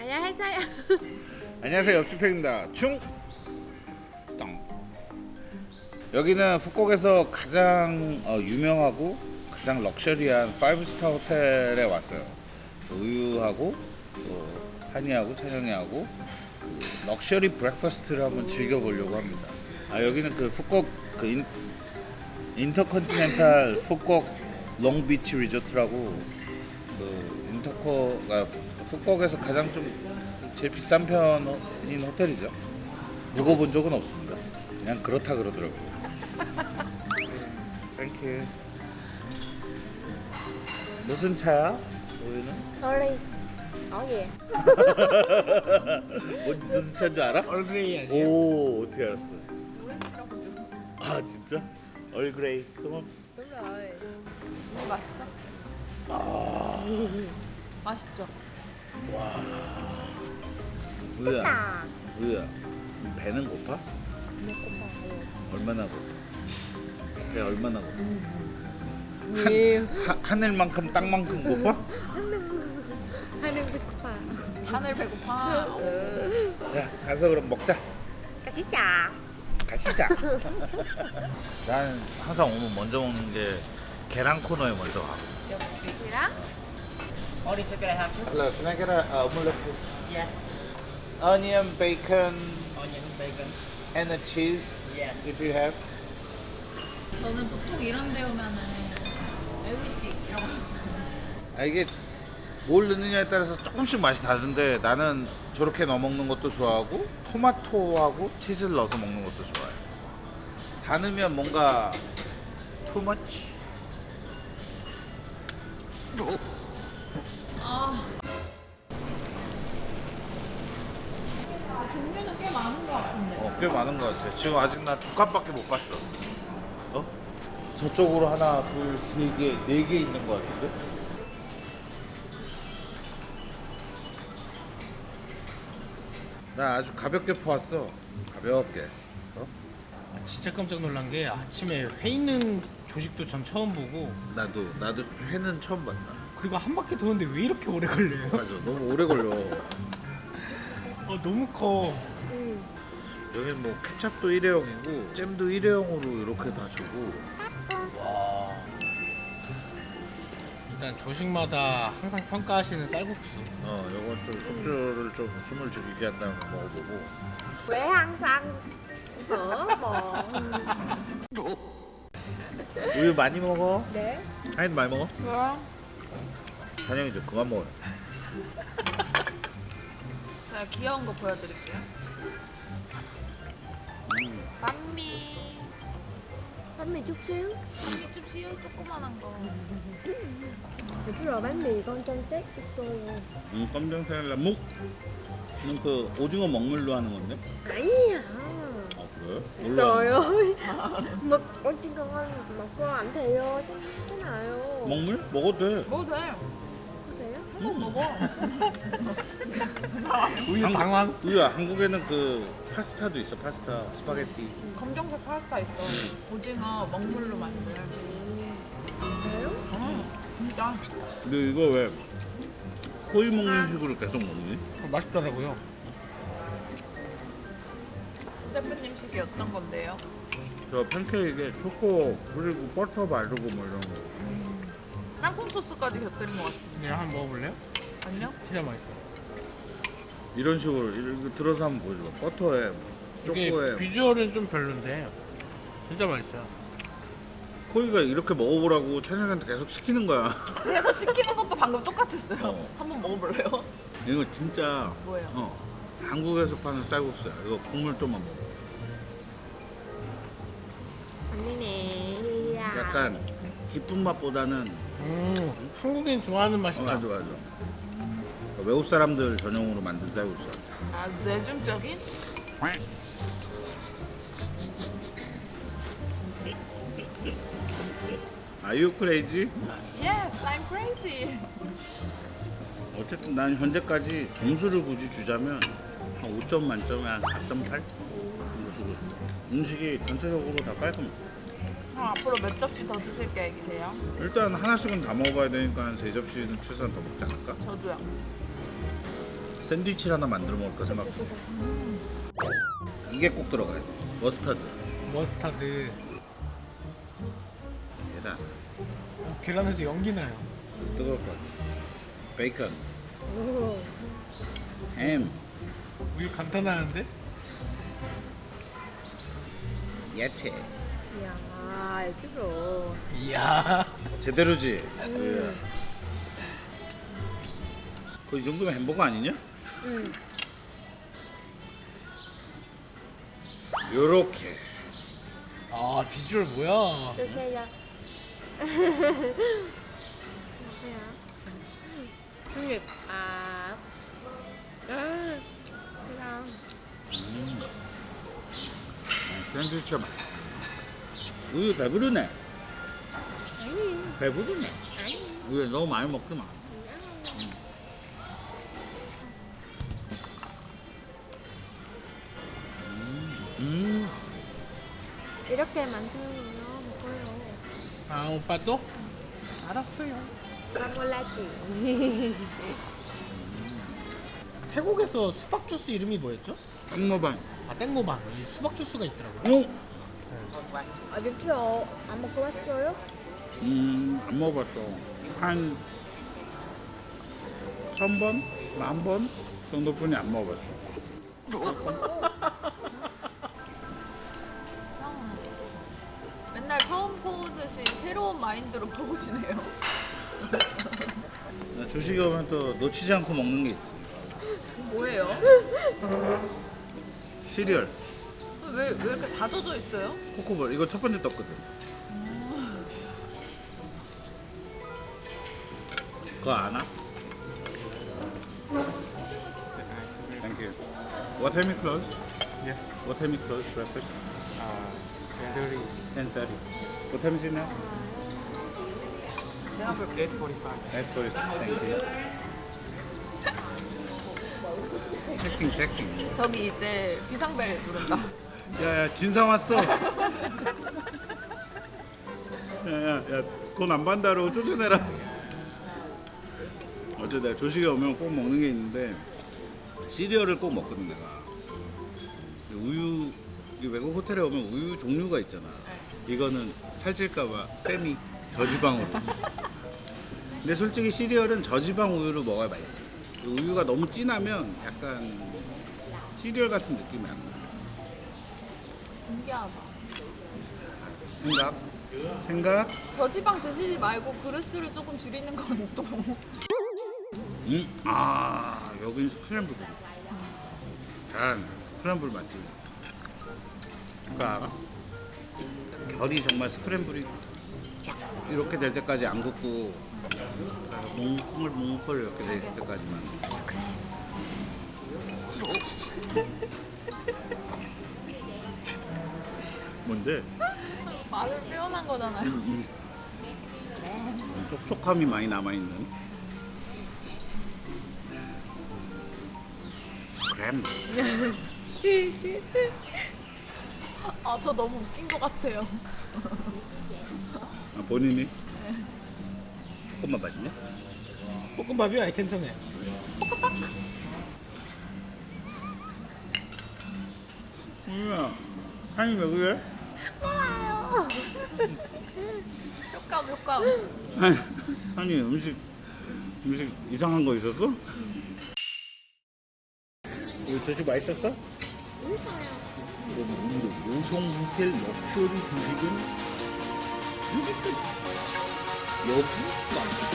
안녕하세요. 안녕하세요 옆집행입니다 충 땅. 여기는 푸콕에서 가장 어, 유명하고 가장 럭셔리한 5스타 호텔에 왔어요 우유하고 또 한이하고 찬영이하고 그 럭셔리 브렉퍼스트를 한번 즐겨보려고 합니다 아 여기는 그 푸콕 그 인, 인터컨티넨탈 푸콕 롱비치 리조트라고 그 인터코 아, 푸콕에서 가장 좀 제일 비싼 편인 호텔이죠. 묵어본 적은 없습니다. 그냥 그렇다 그러더라고요. 땡큐. 무슨 차야? 우유는? Có gì? 뭔지 무슨 차인 줄 알아? 얼그레이 아니에요? 오 어떻게 알았어? 아 진짜? 얼그레이. 그럼 đúng rồi Nghe 맛있어? 맛있죠? 우유야. À. 우유야. 배는 고파? 얼마나 고파? 배 얼마나 고파? nhiều 하, 하늘만큼 땅만큼 고파? 하늘 배고파. 하늘 배고파 자 가서 그럼 먹자. 같이 자. 가시자. 나는 항상 오면 먼저 먹는 게 계란 코너에 먼저 가. Gì What is it gonna have? Hello, can I get a uh, omelette? please? Yes. Onion, bacon, Onion, bacon. and a cheese, Yes. if you have. 저는 보통 이런 데 오면은 에브리띵 이런 거 아 이게 뭘 넣느냐에 따라서 조금씩 맛이 다른데 나는 저렇게 넣어 먹는 것도 좋아하고 토마토하고 치즈를 넣어서 먹는 것도 좋아해. 다 넣으면 뭔가 too much. 아 근데 종류는 꽤 많은 것 같은데 어, 꽤 많은 것 같아. 지금 아직 나 두 칸밖에 못 봤어. 어? 저쪽으로 하나, 둘, 세 개, 네 개 있는 것 같은데? 나 아주 가볍게 퍼왔어. 가볍게. 어? 진짜 깜짝 놀란 게 아침에 회 있는 조식도 전 처음 보고 나도 나도 회는 처음 봤다. 그리고 한 바퀴 도는데 왜 이렇게 오래 걸려요? 맞아, 너무 오래 걸려. 어 너무 커. 여기 뭐 케찹도 일회용이고 잼도 일회용으로 이렇게 다 주고. 와. 일단 조식마다 항상 평가하시는 쌀국수. 어, 요건 좀 숙주를 좀 숨을 죽이게 한다는 거 먹어보고. Ăn xanh. Phở bò. 우유 많이 먹어. Để. 하이도 많이 먹어. 뭐야? 찬영이 좀 그만 먹어. 제가 귀여운 거 보여드릴게요 chút xíu. 한미 좀 시우 조그만한 거 trong set xôi rồi. 음, 검정살라 묵. 는그 오징어 먹물로 하는 건데? 아니야. Con ơi, mực con ảnh thiêu chứ thế nào. 거야? 먹물? 먹어도 돼. 먹어도 돼. 한번 먹어 우유 한국- 당황. 우유야 한국에는 그 파스타도 있어 파스타 스파게티. 검정색 파스타 있어 오징어 먹물로 만든 Xíu. 어 진짜 근데 이거 왜 코이 먹는 식으로 계속 먹니? 어, 맛있더라고요. 대표님 식이 어떤 건데요? 저 팬케이크에 초코 그리고 버터 바르고 뭐 이런 거. 땅콩 소스까지 곁들인 것 같은데 그냥 한번 먹어볼래요? 아니요? 진짜 맛있어. 이런 식으로 이렇게 들어서 한번 보여줘. 버터에 이게 초코에 비주얼은 좀 별론데 진짜 맛있어요. 코이가 이렇게 먹어보라고 찬영이한테 계속 시키는 거야. 그래서 시키는 것도 방금 똑같았어요 어. 한번 먹어볼래요? 이거 진짜 뭐예요? 어 한국에서 파는 쌀국수야. 이거 국물 좀만 먹어. 언니 nè. À. 약간 깊은 맛보다는 음 한국인 좋아하는 어, 맛이다. 맞아 맞아. 외국 사람들 전용으로 만든 쌀국수야. 아 내중적인? Are you crazy? Yes, I'm crazy 어쨌든 난 현재까지 점수를 굳이 주자면 한 5점 만점에 한 4.8 정도 주고 싶어. 음식이 전체적으로 다 깔끔해. 그럼 앞으로 몇 접시 더 드실 계획이세요? 일단 하나씩은 다 먹어봐야 되니까 한 세 접시는 최소한 더 먹지 않을까? 저도요 샌드위치를 하나 만들어 먹을까 생각 중이야. 이게 꼭 들어가야 돼. 머스타드. 머스타드. 계란. 어, 계란에서 연기 나요. 뜨거울 것 같아. 베이컨. 오. 햄. 우유 간단하는데? 야채. 이야, 예쁘죠. 이야. 제대로지? 음. 그이 정도면 햄버거 아니냐? 응. 요렇게. 아 비주얼 뭐야? 드세요. 음. 아. 음. 그냥. 샌드위치 맛. 우유 배부르네. 아니. 배부르네. 아니. 우유 너무 많이 먹지 마. 음. 이렇게 만드는 거 먹어요. 아 오빠도? 알았어요. 나 몰랐지. 태국에서 수박 주스 이름이 뭐였죠? 땡모반. 아 땡모방. 이 수박 주스가 있더라고요. 어? 어디서 안 먹고 왔어요? 음, 안 먹어봤어. 한, 천 번? 만 번? 정도뿐이 안 먹어봤어. 맨날 처음 보듯이 새로운 마인드로 보시네요. 주식이 오면 또 놓치지 않고 먹는 게 있지. 뭐예요? 시리얼, 왜, 왜 이렇게 다져져 있어요? 코코볼. 이거 첫 번째 떴거든. 그거 아나? Thank you. What time you close? Yes. What time you close breakfast? 아 젠더리. 10:30. What time is it now? 제가 볼게 45. That's what it's. Thank you. 체킹 체킹. 저기 이제 비상벨 누른다. 야 야 진상 왔어. 야 야 야 돈 안 받다로 쫓아내라. 어제 내가 조식에 오면 꼭 먹는 게 있는데 시리얼을 꼭 먹거든 내가. 이 우유 이 외국 호텔에 오면 우유 종류가 있잖아. 이거는 살찔까봐 세미 저지방으로. 근데 솔직히 시리얼은 저지방 우유로 먹어야 맛있어. 이 우유가 너무 진하면 약간 시리얼 같은 느낌이 안 나. 신기하다. 생각 생각 저지방 드시지 말고 그릇수를 조금 줄이는 건 또. 음? 아 여긴 스크램블 잘하네 스크램블 맛집 그거 알아? 결이 정말 스크램블이 쫙 이렇게 될 때까지 안 굽고 뭉클 뭉클 이렇게 돼 있을 때까지만 뭔데? 말을 표현한 거잖아요. 촉촉함이 많이 남아있는 스크램블 아, 저 너무 웃긴 것 같아요. 아, 본인이? 조금만 맛있냐? 볶음밥이요? 아니 괜찮아요. 우유야 향이 왜 그래? 몰라요. 효과음, 효과음. 아니, 아니 음식 음식 이상한 거 있었어? 이거 조식 맛있었어? 있어요. 이거 호텔 럭셔리 조식은 여기 끝 여기까지